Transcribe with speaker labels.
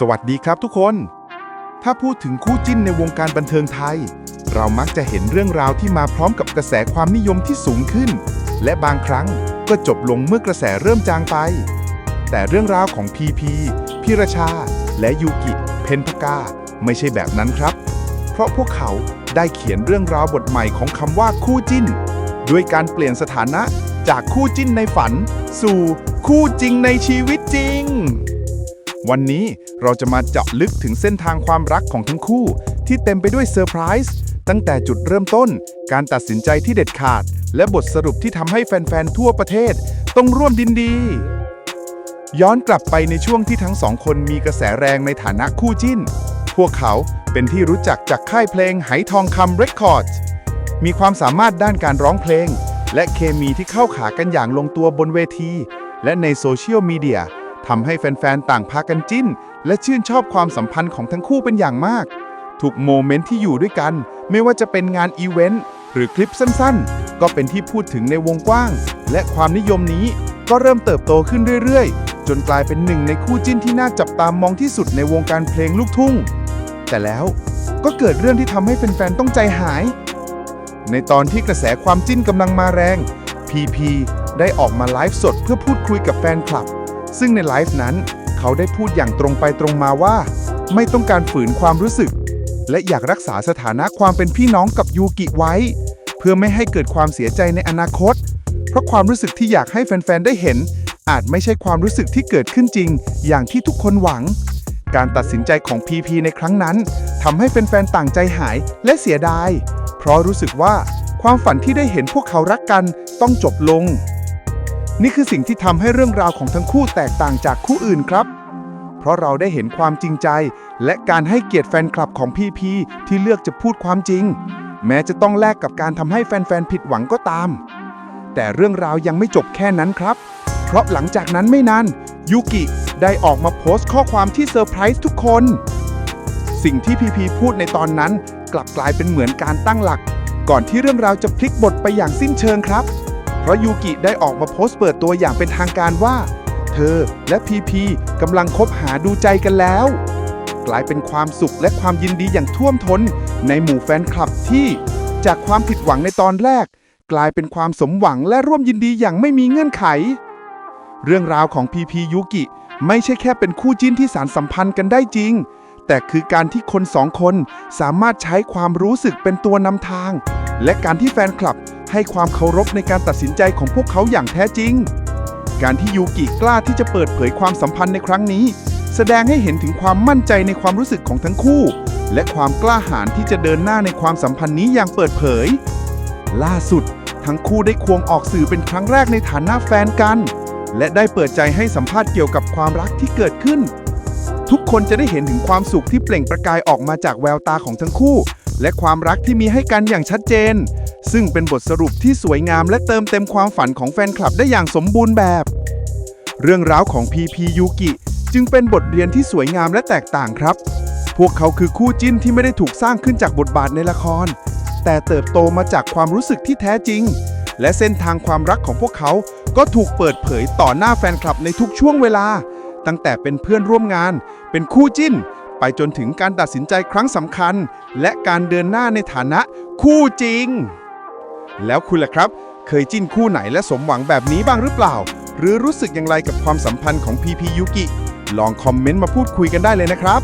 Speaker 1: สวัสดีครับทุกคน ถ้าพูดถึงคู่จิ้นในวงการบันเทิงไทย เรามักจะเห็นเรื่องราวที่มาพร้อมกับกระแสความนิยมที่สูงขึ้น และบางครั้งก็จบลงเมื่อกระแสเริ่มจางไป แต่เรื่องราวของพีพีพิรชา และยูกิ เพนพกา ไม่ใช่แบบนั้นครับ เพราะพวกเขาได้เขียนเรื่องราวบทใหม่ของคำว่าคู่จิ้น ด้วยการเปลี่ยนสถานะจากคู่จิ้นในฝัน สู่คู่จริงในชีวิตจริง วันนี้เราจะมาเจาะลึกถึงเส้นทางความรักของทั้งคู่ ที่เต็มไปด้วยเซอร์ไพรส์ตั้งแต่จุดเริ่มต้น การตัดสินใจที่เด็ดขาด และบทสรุปที่ทำให้แฟน ๆ ทั่วประเทศ ต้องร่วมดินดี ย้อนกลับไปในช่วงที่ทั้งสองคนมีกระแสแรงในฐานะคู่จิ้น พวกเขาเป็นที่รู้จักจากค่ายเพลงไหทองคำเรคคอร์ดมีความสามารถด้านการร้องเพลง และเคมีที่เข้าขากันอย่างลงตัวบนเวที และในโซเชียลมีเดีย ทำให้แฟนๆ ต่างพากันจิ้น และชื่นชอบความสัมพันธ์ของทั้งคู่เป็นอย่างมาก ทุกโมเมนต์ที่อยู่ด้วยกัน ไม่ว่าจะเป็นงานอีเวนต์หรือคลิปสั้นๆ ก็เป็นที่พูดถึงในวงกว้าง และความนิยมนี้ก็เริ่มเติบโตขึ้นเรื่อยๆ จนกลายเป็นหนึ่งในคู่จิ้นที่น่าจับตามองที่สุดในวงการเพลงลูกทุ่ง แต่แล้วก็เกิดเรื่องที่ทำให้แฟนๆ ต้องใจหาย ในตอนที่กระแสความจิ้นกำลังมาแรง PP ได้ออกมาไลฟ์สดเพื่อพูดคุยกับแฟนคลับ ซึ่งในไลฟ์นั้น เขาได้พูดอย่างตรงไปตรงมาว่า ไม่ต้องการฝืนความรู้สึก และอยากรักษาสถานะความเป็นพี่น้องกับยูกิไว้ เพื่อไม่ให้เกิดความเสียใจในอนาคต เพราะความรู้สึกที่อยากให้แฟนๆได้เห็น อาจไม่ใช่ความรู้สึกที่เกิดขึ้นจริง อย่างที่ทุกคนหวัง การตัดสินใจของ PP ในครั้งนั้นทำให้แฟนๆต่างใจหายและเสียดาย เพราะรู้สึกว่าความฝันที่ได้เห็นพวกเขารักกันต้องจบลง นี่คือสิ่งที่ทำให้เรื่องราวของทั้งคู่แตกต่างจากคู่อื่นครับ เพราะเราได้เห็นความจริงใจ และการให้เกียรติแฟนคลับของพีพีที่เลือกจะพูดความจริง แม้จะต้องแลกกับการทำให้แฟนๆผิดหวังก็ตาม แต่เรื่องราวยังไม่จบแค่นั้นครับ เพราะหลังจากนั้นไม่นานยูกิได้ออกมาโพสต์ข้อความที่เซอร์ไพรส์ทุกคน สิ่งที่พีพีพูดในตอนนั้น กลับกลายเป็นเหมือนการตั้งหลัก ก่อนที่เรื่องราวจะพลิกบทไปอย่างสิ้นเชิงครับ เพราะยูกิได้ออกมาโพสต์เปิดตัวอย่างเป็นทางการว่า เธอและพีพีกำลังคบหาดูใจกันแล้ว กลายเป็นความสุขและความยินดีอย่างท่วมท้นในหมู่แฟนคลับที่ จากความผิดหวังในตอนแรก กลายเป็นความสมหวังและร่วมยินดีอย่างไม่มีเงื่อนไข เรื่องราวของพีพียูกิไม่ใช่แค่เป็นคู่จิ้นที่สารสัมพันธ์กันได้จริง แต่คือการที่คนสองคนสามารถใช้ความรู้สึกเป็นตัวนำทาง และการที่แฟนคลับ ให้ความเคารพในการตัดสินใจของพวกเขาอย่างแท้จริง การที่ยูกิกล้าที่จะเปิดเผยความสัมพันธ์ในครั้งนี้ แสดงให้เห็นถึงความมั่นใจในความรู้สึกของทั้งคู่ และความกล้าหาญที่จะเดินหน้าในความสัมพันธ์นี้อย่างเปิดเผย ล่าสุด ทั้งคู่ได้ควงออกสื่อเป็นครั้งแรกในฐานะแฟนกัน และได้เปิดใจให้สัมภาษณ์เกี่ยวกับความรักที่เกิดขึ้น ทุกคนจะได้เห็นถึงความสุขที่เปล่งประกายออกมาจากแววตาของทั้งคู่ และความรักที่มีให้กันอย่างชัดเจน ซึ่งเป็นบทสรุปที่สวยงามและเติมเต็มความฝันของแฟนคลับได้อย่างสมบูรณ์แบบ เรื่องราวของพีพียูกิจึงเป็นบทเรียนที่สวยงามและแตกต่างครับ พวกเขาคือคู่จิ้นที่ไม่ได้ถูกสร้างขึ้นจากบทบาทในละคร แต่เติบโตมาจากความรู้สึกที่แท้จริง และเส้นทางความรักของพวกเขาก็ถูกเปิดเผยต่อหน้าแฟนคลับในทุกช่วงเวลา ตั้งแต่เป็นเพื่อนร่วมงาน เป็นคู่จิ้น ไปจนถึงการตัดสินใจครั้งสำคัญ และการเดินหน้าในฐานะคู่จริง แล้วคุณล่ะครับ เคยจิ้นคู่ไหนและสมหวังแบบนี้บ้างหรือเปล่า หรือรู้สึกอย่างไรกับความสัมพันธ์ของพีพียุกิ ลองคอมเมนต์มาพูดคุยกันได้เลยนะครับ